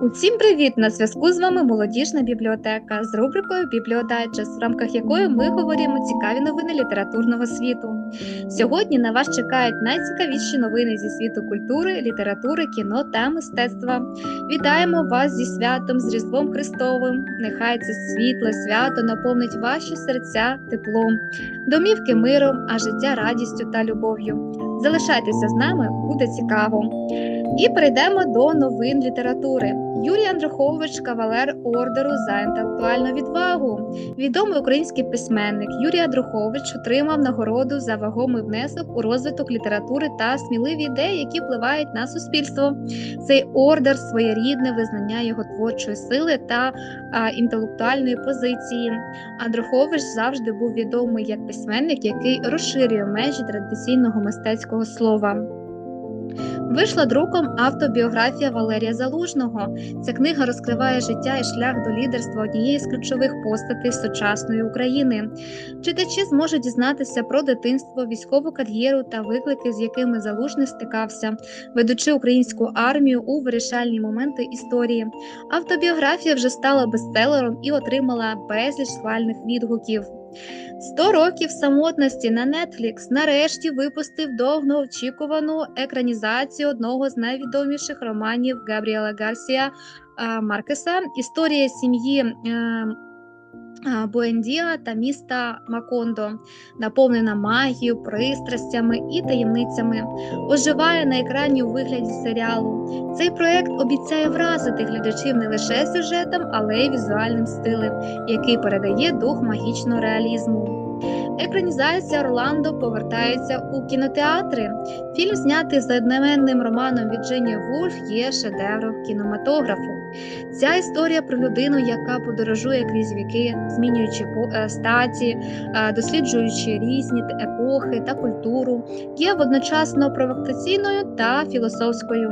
Усім привіт! На зв'язку з вами молодіжна бібліотека з рубрикою Бібліодайджест, в рамках якої ми говоримо цікаві новини літературного світу. Сьогодні на вас чекають найцікавіші новини зі світу культури, літератури, кіно та мистецтва. Вітаємо вас зі святом, з Різдвом Христовим. Нехай це світле свято наповнить ваші серця теплом, домівки миром, а життя радістю та любов'ю. Залишайтеся з нами, буде цікаво. І перейдемо до новин літератури. Юрій Андрухович, кавалер ордеру за інтелектуальну відвагу. Відомий український письменник Юрій Андрухович отримав нагороду за вагомий внесок у розвиток літератури та сміливі ідеї, які впливають на суспільство. Цей ордер своєрідне визнання його творчої сили та а, інтелектуальної позиції. Андрухович завжди був відомий як письменник, який розширює межі традиційного мистецького слова. Вийшла друком автобіографія Валерія Залужного. Ця книга розкриває життя і шлях до лідерства однієї з ключових постатей сучасної України. Читачі зможуть дізнатися про дитинство, військову кар'єру та виклики, з якими залужний стикався, ведучи українську армію у вирішальні моменти історії. Автобіографія вже стала бестселером і отримала безліч схвальних відгуків. «100 років самотності на Netflix нарешті випустив довгоочікувану екранізацію одного з найвідоміших романів Габріела Гарсія Маркеса. Історія сім'ї е, а, Буендіа та міста Макондо, наповнена магією, пристрастями і таємницями, оживає на екрані у вигляді серіалу. Цей проект обіцяє вразити глядачів не лише сюжетом, але й візуальним стилем, який передає дух магічного реалізму. Екранізація Орландо повертається у кінотеатри. Фільм, знятий за одноіменним романом Вірджинія Вульф, є шедевром кінематографу. Ця історія про людину, яка подорожує крізь віки, змінюючи е, статі, е, досліджуючи різні епохи та культуру, є водночасно провокаційною та філософською.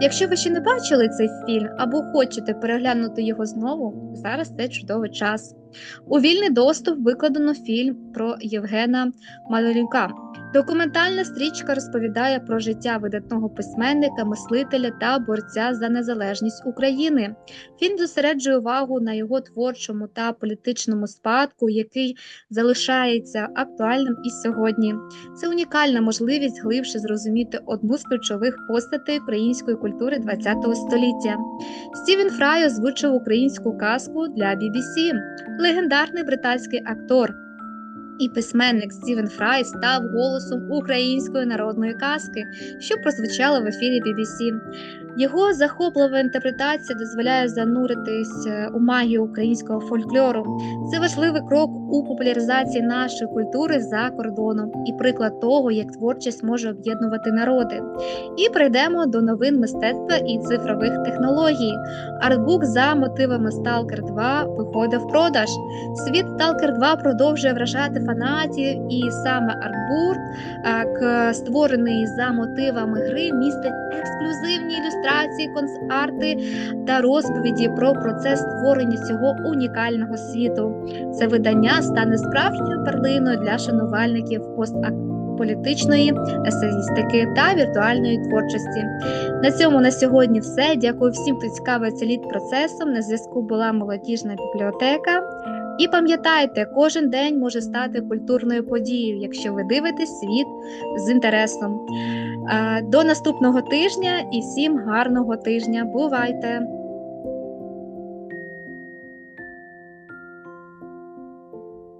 Якщо ви ще не бачили цей фільм або хочете переглянути його знову, зараз це чудовий час. У вільний доступ викладено фільм про Євгена Малорюка. Документальна стрічка розповідає про життя видатного письменника, мислителя та борця за незалежність України. Фільм зосереджує увагу на його творчому та політичному спадку, який залишається актуальним і сьогодні. Це унікальна можливість глибше зрозуміти одну з ключових постатей української культури ХХ століття. Стівен Фрай озвучив українську казку для BBC. Легендарний британський актор і письменник Стівен Фрай став голосом української народної казки, що прозвучала в ефірі BBC. Його захоплива інтерпретація дозволяє зануритись е, у магію українського фольклору. Це важливий крок у популяризації нашої культури за кордоном і приклад того, як творчість може об'єднувати народи. І прийдемо до новин мистецтва і цифрових технологій. Артбук за мотивами Stalker 2 виходить в продаж. Світ Stalker 2 продовжує вражати фанатів, і саме артбук, е, створений за мотивами гри, містить ексклюзивні ілюстрації, концарти та розповіді про процес створення цього унікального світу. Це видання стане справжньою перлиною для шанувальників постполітичної есеїстики та віртуальної творчості. На цьому на сьогодні все. Дякую всім, хто цікавиться літ процесом. На зв'язку була молодіжна бібліотека. І пам'ятайте, кожен день може стати культурною подією, якщо ви дивитесь світ з інтересом. Е, До наступного тижня і всім гарного тижня. Бувайте!